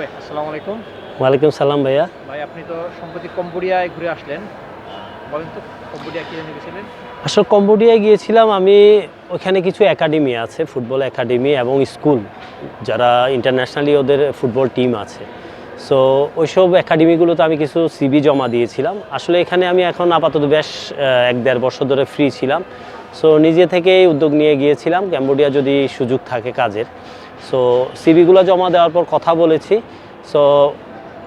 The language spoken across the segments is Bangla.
ভাই আসসালামু আলাইকুম। ওয়ালাইকুম সালাম ভাইয়া। ভাই আপনি তো সম্প্রতি কম্বোডিয়ায় ঘুরে আসলেন। বলেন তো কম্বোডিয়া কি গেছিলেন? আসলে কম্বোডিয়ায় গিয়েছিলাম আমি ওখানে কিছু একাডেমি আছে ফুটবল একাডেমি এবং স্কুল যারা ইন্টারন্যাশনালি ওদের ফুটবল টিম আছে। সো ওইসব একাডেমিগুলোতে আমি কিছু সিবি জমা দিয়েছিলাম। আসলে এখানে আমি এখন আপাতত বেশ এক দেড় বছর ধরে ফ্রি ছিলাম। সো নিজে থেকেই উদ্যোগ নিয়ে গিয়েছিলাম। ক্যাম্বোডিয়া যদি সুযোগ থাকে কাজের। সো সিবিগুলো জমা দেওয়ার পর কথা বলেছি। সো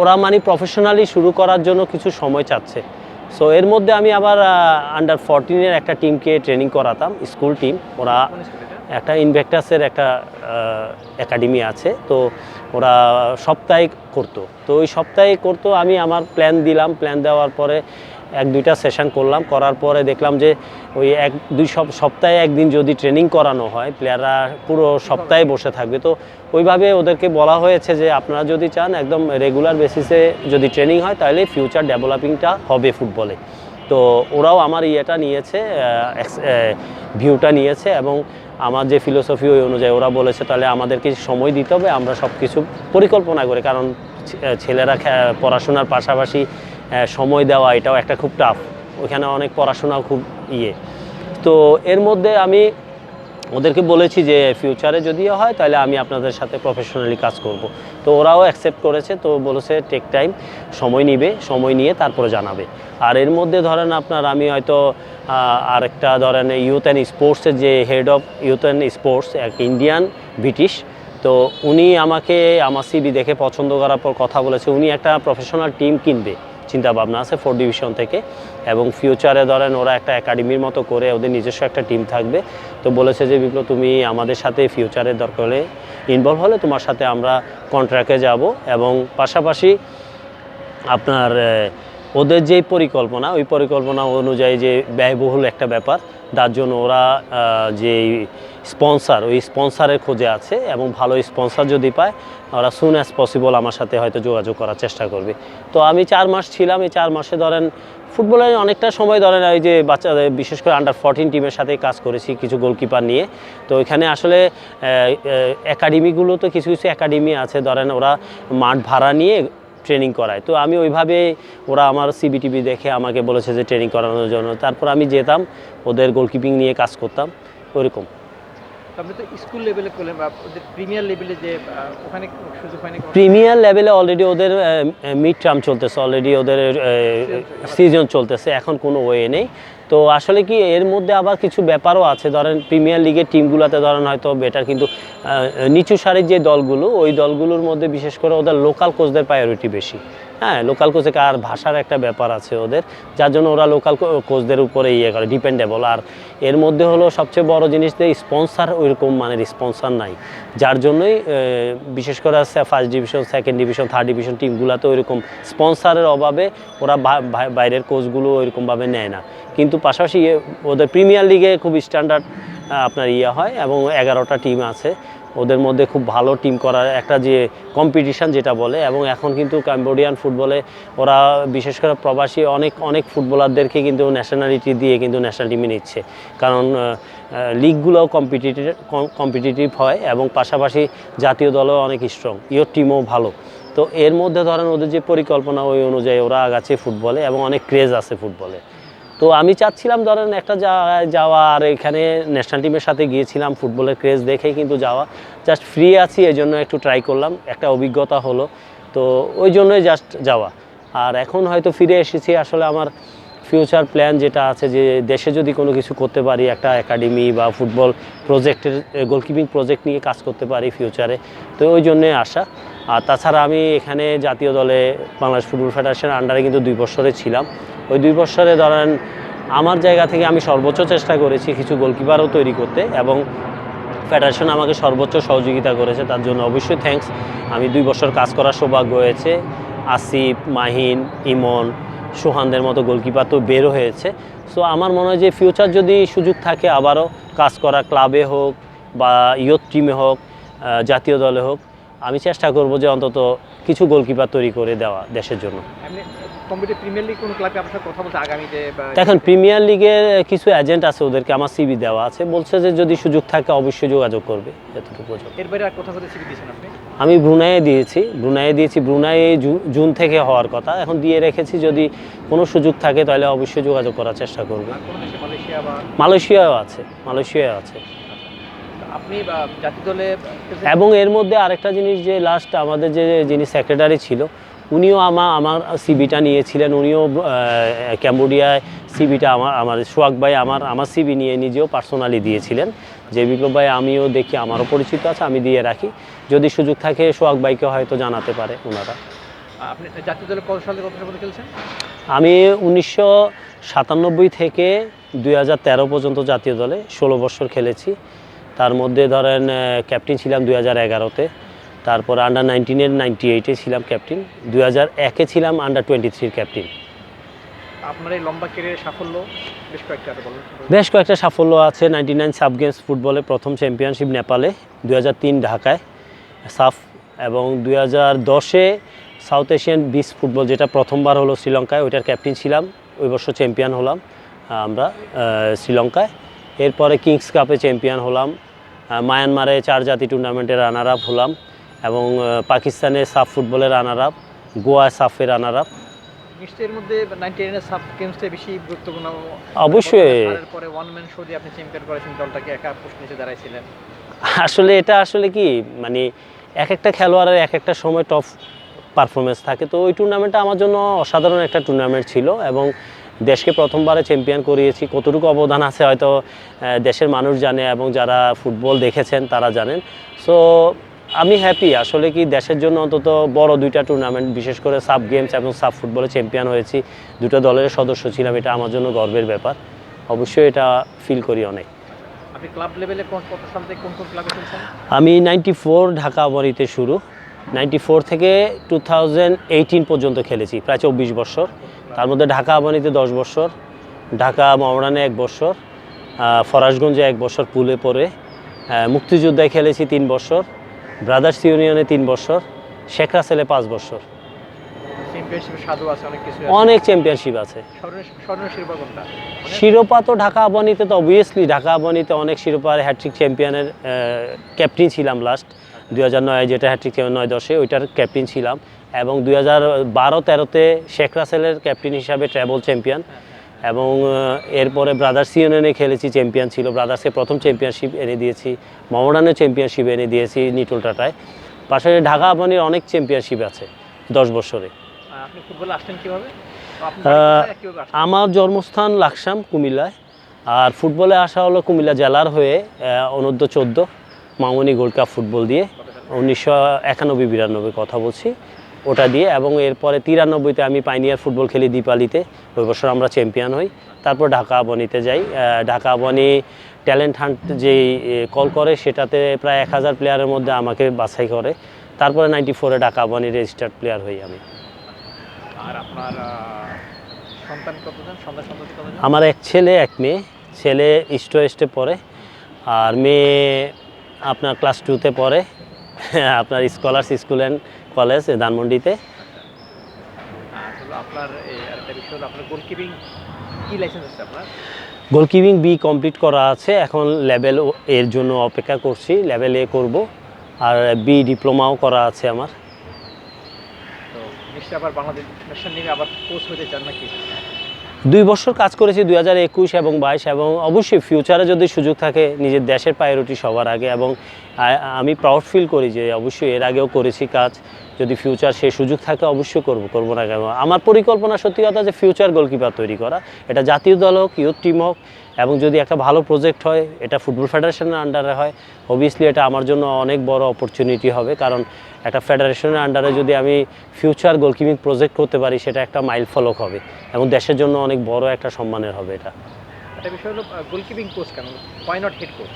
ওরা মানে প্রফেশনালি শুরু করার জন্য কিছু সময় চাচ্ছে। সো এর মধ্যে আমি আবার আন্ডার ফোরটিনের একটা টিমকে ট্রেনিং করাতাম স্কুল টিম ওরা একটা ইনভেক্টাসের একটা একাডেমি আছে। তো ওরা সপ্তাহে করতো। তো ওই সপ্তাহে করতো, আমি আমার প্ল্যান দিলাম। প্ল্যান দেওয়ার পরে এক দুইটা সেশন করলাম, করার পরে দেখলাম যে ওই এক, দুই সপ, সপ্তাহে একদিন যদি ট্রেনিং করানো হয় প্লেয়াররা পুরো সপ্তাহে বসে থাকবে। তো ওইভাবে ওদেরকে বলা হয়েছে যে আপনারা যদি চান একদম রেগুলার বেসিসে যদি ট্রেনিং হয়, তাহলে ফিউচার ডেভেলপিংটা হবে ফুটবলে তো ওরাও আমার ইয়েটা নিয়েছে ভিউটা নিয়েছে এবং আমার যে ফিলোসফি ওই অনুযায়ী ওরা বলেছে, তাহলে আমাদেরকে সময় দিতে হবে, আমরা সব কিছু পরিকল্পনা করে। কারণ ছেলেরা পড়াশোনার পাশাপাশি সময় দেওয়া, এটাও একটা খুব টাফ ওইখানে অনেক পড়াশোনাও খুব ইয়ে। তো এর মধ্যে আমি ওদেরকে বলেছি যে ফিউচারে যদি হয়, তাহলে আমি আপনাদের সাথে প্রফেশনালি কাজ করব। তো ওরাও অ্যাকসেপ্ট করেছে, তো বলেছে টেক টাইম সময় নিবে, সময় নিয়ে তারপরে জানাবে। আর এর মধ্যে ধরেন আপনার, আমি হয়তো আরেকটা ধরেন ইউথ অ্যান্ড স্পোর্টসের যে head of youth and sports এক ইন্ডিয়ান ব্রিটিশ তো উনি আমাকে আমার সিবি দেখে পছন্দ করার পর কথা বলেছে। উনি একটা প্রফেশনাল টিম কিনবে। চিন্তা ভাবনা আছে ফোর ডিভিশন থেকে এবং ফিউচারে ধরেন ওরা একটা একাডেমির মতো করে ওদের নিজস্ব একটা টিম থাকবে। তো বলেছে যে, বিপ্লব, তুমি আমাদের সাথে ফিউচারে দরকার হলে ইনভলভ হলে তোমার সাথে আমরা কন্ট্রাক্টে যাব। এবং পাশাপাশি আপনার ওদের যেই পরিকল্পনা, ওই পরিকল্পনা অনুযায়ী যে ব্যয়বহুল একটা ব্যাপার তার জন্য ওরা যে স্পন্সার, ওই স্পন্সারের খোঁজে আছে এবং ভালো স্পন্সার যদি পায়, ওরা সুন অ্যাজ পসিবল আমার সাথে হয়তো যোগাযোগ করার চেষ্টা করবে। তো আমি চার মাস ছিলাম, এই চার মাসে ধরেন ফুটবলের অনেকটা সময় ধরেন এই যে বাচ্চাদের, বিশেষ করে আন্ডার ফোরটিন টিমের সাথে কাজ করেছি কিছু গোলকিপার নিয়ে। তো এখানে আসলে একাডেমিগুলো তো কিছু কিছু একাডেমি আছে। ধরেন ওরা মাঠ ভাড়া নিয়ে ট্রেনিং করায়। তো আমি ওইভাবে ওরা আমার সিবিটিভি দেখে আমাকে বলেছে যে ট্রেনিং করানোর জন্য। তারপর আমি যেতাম ওদের গোলকিপিং নিয়ে কাজ করতাম ওইরকম। আপনি তো স্কুল লেভেলে করলেন বা ওদের প্রিমিয়ার লেভেলে যে ওখানে সুযোগ হয়নি প্রিমিয়ার লেভেলে অলরেডি ওদের মিড টার্ম চলতেছে অলরেডি ওদের সিজন চলতেছে এখন কোনো ওয়ে নেই। তো আসলে কি এর মধ্যে আবার কিছু ব্যাপারও আছে। ধরেন প্রিমিয়ার লিগের টিমগুলোতে ধরেন হয়তো বেটার কিন্তু নিচু সারির যে দলগুলো, ওই দলগুলোর মধ্যে বিশেষ করে ওদের লোকাল কোচদের প্রায়োরিটি বেশি। হ্যাঁ লোকাল কোচে আর ভাষার একটা ব্যাপার আছে ওদের, যার জন্য ওরা লোকাল কোচদের উপরে ইয়ে করে ডিপেন্ডেবল আর এর মধ্যে হলো সবচেয়ে বড় জিনিস যে স্পন্সার ওইরকম মানের স্পন্সার নাই, যার জন্যই বিশেষ করে first division second division third division টিমগুলোতে ওইরকম স্পন্সারের অভাবে ওরা বাইরের কোচগুলো ওইরকমভাবে নেয় না। কিন্তু পাশাপাশি ওদের প্রিমিয়ার লিগে খুব স্ট্যান্ডার্ড আপনার ইয়ে হয় এবং এগারোটা টিম আছে। ওদের মধ্যে খুব ভালো টিম করার একটা যে কম্পিটিশান যেটা বলে, এবং এখন কিন্তু ক্যাম্বোডিয়ান ফুটবলে ওরা বিশেষ করে প্রবাসী অনেক অনেক ফুটবলারদেরকে কিন্তু ন্যাশনালিটি দিয়ে কিন্তু ন্যাশনাল টিমে নিচ্ছে। কারণ লিগগুলোও কম্পিটিটিভ কম্পিটিটিভ হয় এবং পাশাপাশি জাতীয় দলও অনেক স্ট্রং ইয়োর টিমও ভালো। তো এর মধ্যে ধরেন ওদের যে পরিকল্পনা ওই অনুযায়ী ওরা আগাচ্ছে ফুটবলে এবং অনেক ক্রেজ আছে ফুটবলে তো আমি চাচ্ছিলাম, ধরেন একটা জায়গায় যাওয়া, আর এখানে ন্যাশনাল টিমের সাথে গিয়েছিলাম, ফুটবলের ক্রেজ দেখে কিন্তু যাওয়া। জাস্ট ফ্রি আছি এই জন্য একটু ট্রাই করলাম, একটা অভিজ্ঞতা হলো। তো ওই জন্যই জাস্ট যাওয়া। আর এখন হয়তো ফিরে এসেছি, আসলে আমার ফিউচার প্ল্যান যেটা আছে যে, দেশে যদি কোনো কিছু করতে পারি, একটা একাডেমি বা ফুটবল প্রজেক্টের গোলকিপিং প্রজেক্ট নিয়ে কাজ করতে পারি ফিউচারে তো ওই জন্যে আসা। আর তাছাড়া আমি এখানে জাতীয় দলে বাংলাদেশ ফুটবল ফেডারেশনের আন্ডারে কিন্তু দুই বছরে ছিলাম। ওই দুই বছরে ধরেন আমার জায়গা থেকে আমি সর্বোচ্চ চেষ্টা করেছি কিছু গোলকিপারও তৈরি করতে এবং ফেডারেশন আমাকে সর্বোচ্চ সহযোগিতা করেছে, তার জন্য অবশ্যই থ্যাঙ্কস আমি দুই বছর কাজ করার সৌভাগ্য হয়েছে। আসিফ, মাহিন, ইমন, সোহানদের মতো গোলকিপার তো বেরো হয়েছে। সো আমার মনে হয় যে ফিউচার যদি সুযোগ থাকে আবারও কাজ করা ক্লাবে হোক বা ইয়ত টিমে হোক জাতীয় দলে হোক আমি চেষ্টা করব যে অন্তত কিছু গোলকিপার তৈরি করে দেওয়া দেশের জন্য। দেখেন প্রিমিয়ার লিগের কিছু এজেন্ট আছে ওদেরকে আমার সিবি দেওয়া আছে। বলছে যে যদি সুযোগ থাকে অবশ্যই যোগাযোগ করবে এতটুকু আমি ব্রুনাইয়ে দিয়েছি ব্রুনাইয়ে দিয়েছি ব্রুনাই জু- জুন থেকে হওয়ার কথা। এখন দিয়ে রেখেছি যদি কোনো সুযোগ থাকে তাহলে অবশ্যই যোগাযোগ করার চেষ্টা করব। মালয়েশিয়াও আছে মালয়েশিয়াও আছে। আপনি জাতীয় দলে এবং এর মধ্যে আরেকটা জিনিস যে লাস্ট আমাদের যে যিনি সেক্রেটারি ছিল উনিও আমার আমার সিবিটা নিয়েছিলেন। উনিও ক্যাম্বোডিয়ায় সিবিটা আমার আমার সোহাগ ভাই আমার আমার সিবি নিয়ে নিজেও পার্সোনালি দিয়েছিলেন। যে বিপ্লব ভাই আমিও দেখি আমারও পরিচিত আছে আমি দিয়ে রাখি। যদি সুযোগ থাকে সোহাগ ভাইকে হয়তো জানাতে পারে ওনারা। আপনি জাতীয় দলে কত সালে কত সালে খেলছেন? আমি উনিশশো সাতানব্বই থেকে দুই হাজার তেরো পর্যন্ত জাতীয় দলে ষোলো বছর খেলেছি। তার মধ্যে ধরেন ক্যাপ্টেন ছিলাম দুই হাজার এগারোতে। তারপর আন্ডার নাইনটিনের নাইনটি এইটে ছিলাম ক্যাপ্টেন দুই হাজার একে ছিলাম আন্ডার টোয়েন্টি থ্রির ক্যাপ্টেন আপনার এই লম্বা কেরিয়ারের সাফল্য বেশ কয়েকটা বেশ কয়েকটা সাফল্য আছে। নাইনটি নাইন সাব গেমস ফুটবলে প্রথম চ্যাম্পিয়নশিপ নেপালে দু হাজার তিন ঢাকায় সাফ এবং দুই হাজার দশে সাউথ এশিয়ান বিচ ফুটবল যেটা প্রথমবার হলো শ্রীলঙ্কায় ওইটার ক্যাপ্টেন ছিলাম। ওই বছর চ্যাম্পিয়ন হলাম আমরা শ্রীলঙ্কায়। এরপরে কিংস কাপে চ্যাম্পিয়ন হলাম। মায়ানমারে চার জাতি টুর্নামেন্টে রানার আপ হলাম এবং পাকিস্তানে সাফ ফুটবলে রানার আপ গোয়া সাফে রানার আপ মধ্যে সাব গেমসটা বেশি গুরুত্বপূর্ণ। অবশ্যই। পরে ওয়ান ম্যান শো দিয়ে আপনি চ্যাম্পিয়ন করেছেন দলটাকে একা পুষ্ট নিচে দাঁড়াইছিলেন। আসলে এটা আসলে কি মানে এক একটা খেলোয়াড়ের এক একটা সময় টপ পারফরমেন্স থাকে। তো ওই টুর্নামেন্টটা আমার জন্য অসাধারণ একটা টুর্নামেন্ট ছিল এবং দেশকে প্রথমবারে চ্যাম্পিয়ন করিয়েছি। কতটুকু অবদান আছে হয়তো দেশের মানুষ জানে এবং যারা ফুটবল দেখেছেন তারা জানেন। সো আমি হ্যাপি আসলে কি দেশের জন্য অন্তত বড় দুইটা টুর্নামেন্ট বিশেষ করে সাব গেমস এবং সাব ফুটবলে চ্যাম্পিয়ন হয়েছি। দুটো দলের সদস্য ছিলাম এটা আমার জন্য গর্বের ব্যাপার। অবশ্যই এটা ফিল করি অনেক। আপনি ক্লাব লেভেলে কোন কত সাল থেকে কোন কোন ক্লাবে খেলছেন? আমি নাইনটি ফোর ঢাকা আবারিতে শুরু। নাইনটি ফোর থেকে টু থাউজেন্ড এইটিন পর্যন্ত খেলেছি প্রায় চব্বিশ বছর। তার মধ্যে ঢাকা আবানিতে দশ বছর ঢাকা মহরানে এক বছর ফরাসগঞ্জে এক বছর পুলে আহ, মুক্তিযোদ্ধায় খেলেছি তিন বছর ব্রাদার্স ইউনিয়নে তিন বছর শেখ রাসেলে পাঁচ বছর। অনেক চ্যাম্পিয়নশিপ আছে। শিরোপা শিরোপা তো ঢাকা আবানিতে তো অবভিয়াসলি ঢাকা আবানিতে অনেক শিরোপার হ্যাট্রিক চ্যাম্পিয়নের ক্যাপ্টেন ছিলাম লাস্ট দুই হাজার নয় যেটা হ্যাট্রিক নয় দশে ওইটার ক্যাপ্টেন ছিলাম। এবং দুই হাজার বারো তেরোতে শেখ রাসেলের ক্যাপ্টেন হিসাবে ট্রাভেল চ্যাম্পিয়ন এবং এরপরে ব্রাদার্স ইউনিয়নে খেলেছি চ্যাম্পিয়ন ছিল। ব্রাদার্সকে প্রথম চ্যাম্পিয়নশিপ এনে দিয়েছি। মমরানের চ্যাম্পিয়নশিপ এনে দিয়েছি নিটোল টাটায়। পাশাপাশি ঢাকা আবানির অনেক চ্যাম্পিয়নশিপ আছে দশ বছরে। আপনি ফুটবলে আসলেন কীভাবে? আমার জন্মস্থান লাকসাম কুমিল্লায়। আর ফুটবলে আসা হলো কুমিল্লা জেলার হয়ে অনূর্ধ্ব চোদ্দ মামনি গোল্ড কাপ ফুটবল দিয়ে। উনিশশো একানব্বই বিরানব্বই কথা বলছি। ওটা দিয়ে এবং এরপরে তিরানব্বইতে আমি পাইনিয়ার ফুটবল খেলি দীপালিতে। ওই বছর আমরা চ্যাম্পিয়ন হই। তারপর ঢাকা আবনিতে যাই। ঢাকা আবনি ট্যালেন্ট হান্ট যেই কল করে সেটাতে প্রায় এক হাজার প্লেয়ারের মধ্যে আমাকে বাছাই করে। তারপরে নাইনটি ফোরে ঢাকা আবনি রেজিস্টার্ড প্লেয়ার হই আমি। আর আপনার সন্তান কতজন? সন্তান আমার এক ছেলে এক মেয়ে। ছেলে ইস্ট ওয়েস্টে পড়ে। আর মেয়ে আপনার ক্লাস টুতে পড়ে। আপনার স্কলার্স স্কুল অ্যান্ড কলেজ ধানমন্ডিতে আপনার এই বিষয় হলো আপনার গোলকিপিং কি লাইসেন্স আছে আপনার? গোলকিপিং বি কমপ্লিট করা আছে। এখন লেভেল এর জন্য অপেক্ষা করছি। লেভেল এ করব। আর বি ডিপ্লোমাও করা আছে আমার। তো নিশ্চয়ই আবার বাংলাদেশ ন্যাশনাল নিয়ে আবার কোচ হতে চান নাকি? দুই বছর কাজ করেছি দুই হাজার একুশ এবং বাইশ এবং অবশ্যই ফিউচারে যদি সুযোগ থাকে নিজের দেশের প্রায়োরিটি সবার আগে এবং আমি প্রাউড ফিল করি যে অবশ্যই এর আগেও করেছি কাজ। যদি ফিউচার সে সুযোগ থাকে, অবশ্যই করব, করব না কেন? আমার পরিকল্পনা সত্যি কথা যে ফিউচার গোলকিপার তৈরি করা। এটা জাতীয় দল হোক ইউথ টিম হোক, এবং যদি একটা ভালো প্রজেক্ট হয়, এটা ফুটবল ফেডারেশনের আন্ডারে হয় অবভিয়াসলি এটা আমার জন্য অনেক বড় অপরচুনিটি হবে। কারণ একটা ফেডারেশনের আন্ডারে যদি আমি ফিউচার গোলকিপিং প্রজেক্ট করতে পারি, সেটা একটা মাইল ফলক হবে, এবং দেশের জন্য অনেক বড় একটা সম্মানের হবে এটা। একটা বিষয় হলো গোলকিপিং কোচ কেন? হেড কোচ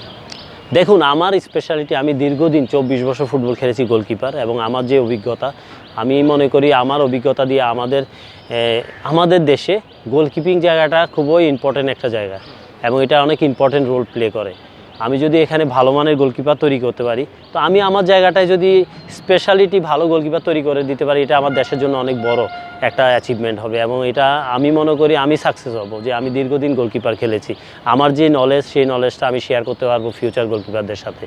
দেখুন, আমার স্পেশালিটি আমি দীর্ঘদিন চব্বিশ বছর ফুটবল খেলেছি গোলকিপার এবং আমার যে অভিজ্ঞতা, আমি মনে করি আমার অভিজ্ঞতা দিয়ে আমাদের আমাদের দেশে গোলকিপিং জায়গাটা খুবই ইম্পর্টেন্ট একটা জায়গা এবং এটা অনেক ইম্পর্টেন্ট রোল প্লে করে। আমি যদি এখানে ভালো মানের গোলকিপার তৈরি করতে পারি তো আমি আমার জায়গাটায় যদি স্পেশালিটি ভালো গোলকিপার তৈরি করে দিতে পারি এটা আমার দেশের জন্য অনেক বড় একটা অ্যাচিভমেন্ট হবে এবং এটা আমি মনে করি আমি সাকসেস হব যে আমি দীর্ঘদিন গোলকিপার খেলেছি। আমার যে নলেজ সেই নলেজটা আমি শেয়ার করতে পারব ফিউচার গোলকিপারদের সাথে।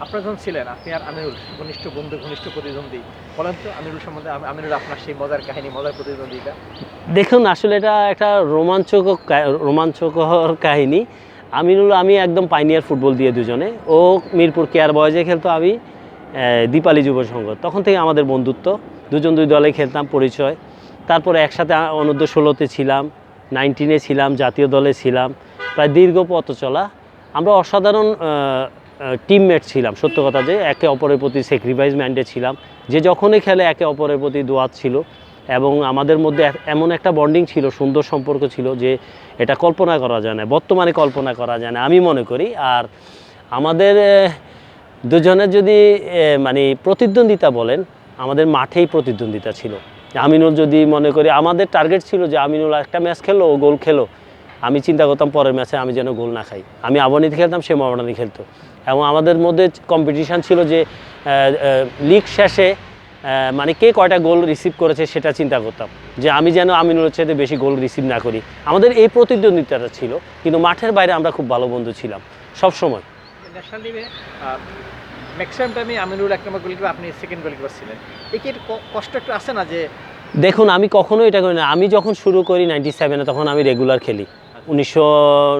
আপনারা যখন ছিলেন আপনি আর আমিরুল ঘনিষ্ঠ বন্ধু ঘনিষ্ঠ প্রতিদ্বন্দ্বী বলেন তো আমিরুল সম্বন্ধে আমিরুল আপনার সেই মজার কাহিনী মজার প্রতিদ্বন্দ্বিতা দেখুন আসলে এটা একটা রোমাঞ্চকর কা- রোমাঞ্চকর কাহিনী। আমিনুল, আমি একদম পাইনিয়ার ফুটবল দিয়ে দুজনে। ও মিরপুর কেয়ার বয়েজে খেলতো, আমি দীপালি যুব সংঘ। তখন থেকে আমাদের বন্ধুত্ব, দুজন দুই দলে খেলতাম, পরিচয়। তারপরে একসাথে অনূর্ধ্ব ষোলোতে ছিলাম নাইনটিনে ছিলাম, জাতীয় দলে ছিলাম। প্রায় দীর্ঘ পথ চলা। আমরা অসাধারণ টিমমেট ছিলাম, সত্য কথা যে একে অপরের প্রতি স্যাক্রিফাইস মাইন্ডে ছিলাম। যে যখনই খেলে একে অপরের প্রতি দোয়াত ছিল। এবং আমাদের মধ্যে এমন একটা বন্ডিং ছিল, সুন্দর সম্পর্ক ছিল যে এটা কল্পনা করা যায় না, বর্তমানে কল্পনা করা যায় না, আমি মনে করি। আর আমাদের দুজনের যদি মানে প্রতিদ্বন্দ্বিতা বলেন, আমাদের মাঠেই প্রতিদ্বন্দ্বিতা ছিল। আমিনুল যদি মনে করি, আমাদের টার্গেট ছিল যে আমিনুল একটা ম্যাচ খেলো ও গোল খেলো আমি চিন্তা করতাম পরের ম্যাচে আমি যেন গোল না খাই। আমি আবানিতে খেলতাম, সে মাবানি খেলতো। এবং আমাদের মধ্যে কম্পিটিশান ছিল যে লিগ শেষে মানে কে কয়টা গোল রিসিভ করেছে সেটা চিন্তা করতাম যে আমি যেন আমিনুলের চাইতে বেশি গোল রিসিভ না করি। আমাদের এই প্রতিদ্বন্দ্বিতাটা ছিল কিন্তু মাঠের বাইরে আমরা খুব ভালো বন্ধু ছিলাম সব সময় ন্যাশনাল টিমে ম্যাক্সিমাম টাইমে আমিরুল এক নম্বর গোলকিপার আপনি সেকেন্ড গোলকিপার ছিলেন। একে ক- কষ্ট একটু আছে না যে দেখুন আমি কখনো এটা করি না। আমি যখন শুরু করি নাইনটি সেভেনে তখন আমি রেগুলার খেলি। উনিশশো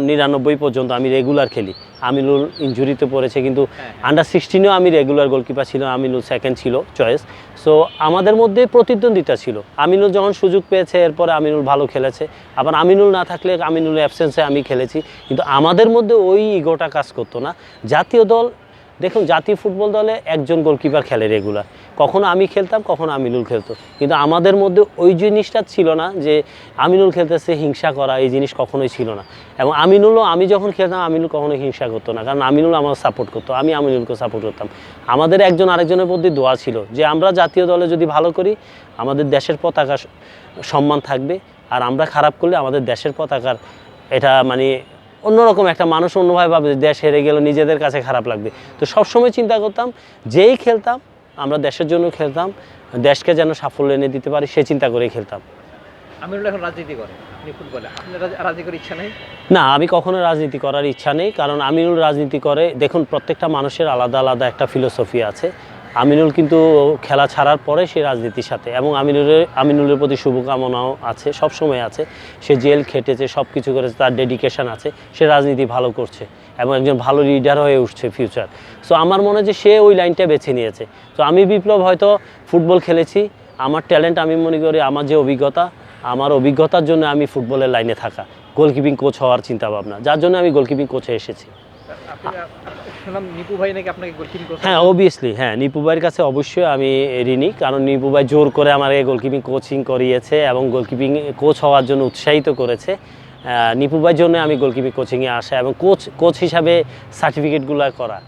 নিরানব্বই পর্যন্ত আমি রেগুলার খেলি। আমিনুল ইঞ্জুরিতে পড়েছে কিন্তু হ্যাঁ, আন্ডার সিক্সটিনেও আমি রেগুলার গোলকিপার ছিল আমিনুল সেকেন্ড ছিল চয়েস সো আমাদের মধ্যে প্রতিদ্বন্দ্বিতা ছিল। আমিনুল যখন সুযোগ পেয়েছে এরপরে আমিনুল ভালো খেলেছে। আবার আমিনুল না থাকলে আমিনুল অ্যাবসেন্সে আমি খেলেছি। কিন্তু আমাদের মধ্যে ওই ইগোটা কাজ করতো না। জাতীয় দল দেখুন, জাতীয় ফুটবল দলে একজন গোলকিপার খেলে রেগুলার কখনো আমি খেলতাম, কখনো আমিনুল খেলতো। কিন্তু আমাদের মধ্যে ওই জিনিসটা ছিল না যে আমিনুল খেলতেছে, হিংসা করা, এই জিনিস কখনোই ছিল না। এবং আমিনুলও, আমি যখন খেলতাম, আমিনুল কখনো হিংসা করতো না। কারণ আমিনুল আমার সাপোর্ট করতো, আমি আমিনুলকে সাপোর্ট করতাম। আমাদের একজন আরেকজনের প্রতি দোয়া ছিল যে, আমরা জাতীয় দলে যদি ভালো করি, আমাদের দেশের পতাকা সম্মান থাকবে। আর আমরা খারাপ করলে আমাদের দেশের পতাকার, এটা মানে অন্যরকম একটা মানুষ অন্যভাবে ভাবে দেশ হেরে গেল নিজেদের কাছে খারাপ লাগবে। তো সবসময় চিন্তা করতাম যেই খেলতাম আমরা দেশের জন্য খেলতাম দেশকে যেন সাফল্য এনে দিতে পারি সে চিন্তা করেই খেলতাম। আমিরুল এখন রাজনীতি করে আপনি ফুটবলে রাজনীতি করার ইচ্ছা নেই? না আমি কখনো রাজনীতি করার ইচ্ছা নেই কারণ আমিরুল রাজনীতি করে দেখুন প্রত্যেকটা মানুষের আলাদা আলাদা একটা ফিলোসফি আছে। আমিনুল কিন্তু খেলা ছাড়ার পরে সে রাজনীতির সাথে এবং আমিনুলের আমিনুলের প্রতি শুভকামনাও আছে সব সময় আছে। সে জেল খেটেছে সব কিছু করেছে, তার ডেডিকেশন আছে। সে রাজনীতি ভালো করছে এবং একজন ভালো লিডার হয়ে উঠছে ফিউচার সো আমার মনে হয় যে সে ওই লাইনটা বেছে নিয়েছে। তো আমি বিপ্লব হয়তো ফুটবল খেলেছি, আমার ট্যালেন্ট আমি মনে করি আমার যে অভিজ্ঞতা, আমার অভিজ্ঞতার জন্য আমি ফুটবলের লাইনে থাকা। গোলকিপিং কোচ হওয়ার চিন্তা ভাবনা যার জন্য আমি গোলকিপিং কোচে এসেছি। হ্যাঁ অবভিয়াসলি হ্যাঁ নিপু ভাইয়ের কাছে অবশ্যই আমি ঋণী কারণ নিপু ভাই জোর করে আমাকে গোলকিপিং কোচিং করিয়েছে এবং গোলকিপিং কোচ হওয়ার জন্য উৎসাহিত করেছে। নিপু ভাইয়ের জন্য আমি গোলকিপিং কোচিংয়ে আসা এবং কোচ কোচ হিসাবে সার্টিফিকেটগুলো করা।